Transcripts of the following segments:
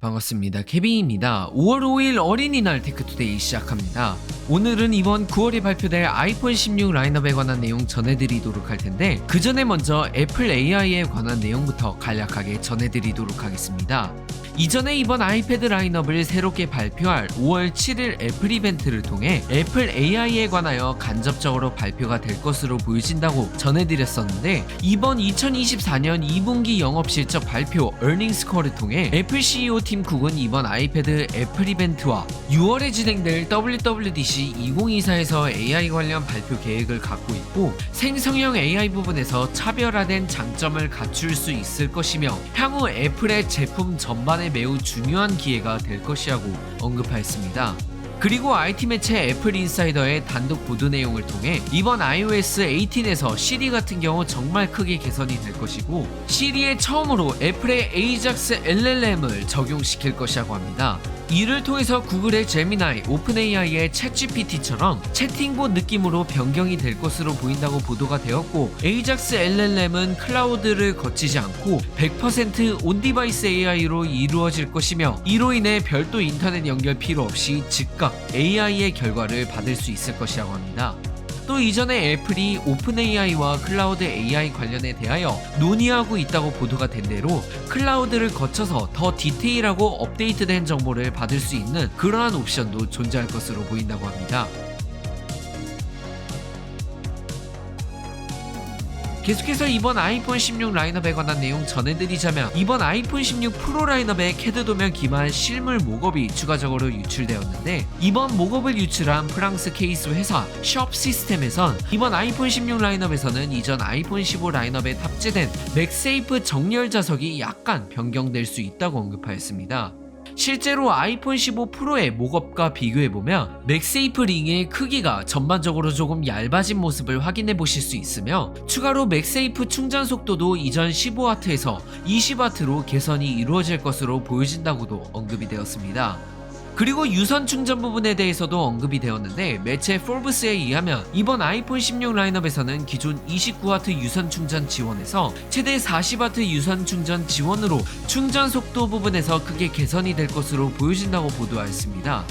반갑습니다. 케빈입니다. 5월 5일 어린이날 테크투데이 시작합니다. 오늘은 이번 9월에 발표될 아이폰 16 라인업에 관한 내용 전해드리도록 할 텐데 그 전에 먼저 애플 AI에 관한 내용부터 간략하게 전해드리도록 하겠습니다. 이전에 이번 아이패드 라인업을 새롭게 발표할 5월 7일 애플 이벤트를 통해 애플 AI에 관하여 간접적으로 발표가 될 것으로 보여진다고 전해드렸었는데 이번 2024년 2분기 영업 실적 발표 earnings콜을 통해 애플 CEO 팀 쿡은 이번 아이패드 애플 이벤트와 6월에 진행될 WWDC 2024에서 AI 관련 발표 계획을 갖고 있고 생성형 AI 부분에서 차별화된 장점을 갖출 수 있을 것이며 향후 애플의 제품 전반에 매우 중요한 기회가 될 것이라고 언급하였습니다. 그리고 IT 매체 애플 인사이더의 단독 보도 내용을 통해 이번 iOS 18에서 시리 같은 경우 정말 크게 개선이 될 것이고 시리에 처음으로 애플의 AJAX LLM을 적용시킬 것이라고 합니다. 이를 통해서 구글의 제미나이, 오픈AI의 챗GPT처럼 채팅봇 느낌으로 변경이 될 것으로 보인다고 보도가 되었고 AJAX LLM은 클라우드를 거치지 않고 100% 온디바이스 AI로 이루어질 것이며 이로 인해 별도 인터넷 연결 필요 없이 즉각 AI의 결과를 받을 수 있을 것이라고 합니다. 또 이전에 애플이 오픈 AI와 클라우드 AI 관련에 대하여 논의하고 있다고 보도가 된 대로 클라우드를 거쳐서 더 디테일하고 업데이트된 정보를 받을 수 있는 그러한 옵션도 존재할 것으로 보인다고 합니다. 계속해서 이번 아이폰 16 라인업에 관한 내용 전해드리자면 이번 아이폰 16 프로 라인업에 캐드 도면 기반 실물 목업이 추가적으로 유출되었는데 이번 목업을 유출한 프랑스 케이스 회사 숍 시스템에선 이번 아이폰 16 라인업에서는 이전 아이폰 15 라인업에 탑재된 맥세이프 정렬 자석이 약간 변경될 수 있다고 언급하였습니다. 실제로 아이폰 15 프로의 목업과 비교해보면 맥세이프 링의 크기가 전반적으로 조금 얇아진 모습을 확인해 보실 수 있으며 추가로 맥세이프 충전 속도도 이전 15W에서 20W로 개선이 이루어질 것으로 보여진다고도 언급이 되었습니다. 그리고 유선 충전 부분에 대해서도 언급이 되었는데 매체 포브스에 의하면 이번 아이폰 16 라인업에서는 기존 29W 유선 충전 지원에서 최대 40W 유선 충전 지원으로 충전 속도 부분에서 크게 개선이 될 것으로 보여진다고 보도하였습니다.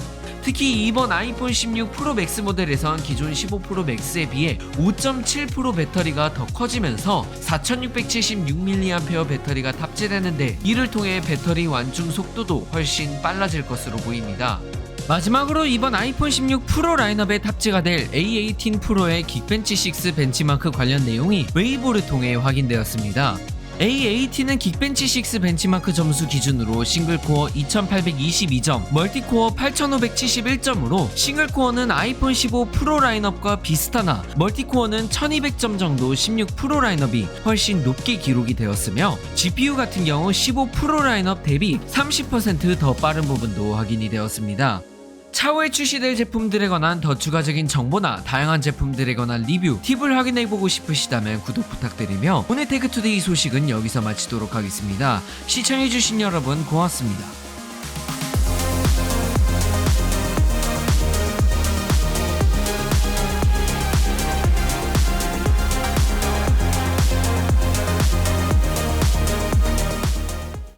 특히 이번 아이폰 16 프로 맥스 모델에선 기존 15 프로 맥스에 비해 5.7% 배터리가 더 커지면서 4676mAh 배터리가 탑재되는데 이를 통해 배터리 완충 속도도 훨씬 빨라질 것으로 보입니다. 마지막으로 이번 아이폰 16 프로 라인업에 탑재가 될 A18 프로의 긱벤치 6 벤치마크 관련 내용이 웨이보를 통해 확인되었습니다. A18은 긱벤치 6 벤치마크 점수 기준으로 싱글코어 2822점, 멀티코어 8571점으로 싱글코어는 아이폰 15 프로 라인업과 비슷하나 멀티코어는 1200점 정도 16 프로 라인업이 훨씬 높게 기록이 되었으며 GPU 같은 경우 15 프로 라인업 대비 30%더 빠른 부분도 확인이 되었습니다. 차후에 출시될 제품들에 관한 더 추가적인 정보나 다양한 제품들에 관한 리뷰, 팁을 확인해보고 싶으시다면 구독 부탁드리며 오늘 테크투데이 소식은 여기서 마치도록 하겠습니다. 시청해주신 여러분 고맙습니다.